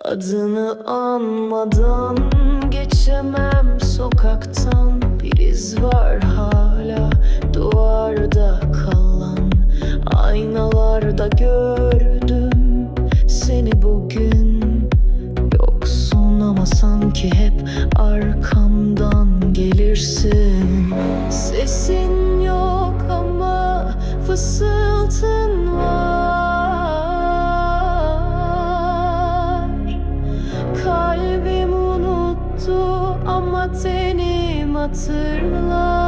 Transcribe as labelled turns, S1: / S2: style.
S1: Adını anmadan geçemem sokaktan. Bir iz var hala duvarda kalan. Aynalarda gördüm seni bugün. Yoksun ama sanki hep arkamdan gelirsin. Sesin yok ama fısıltın var Tenim hatırlar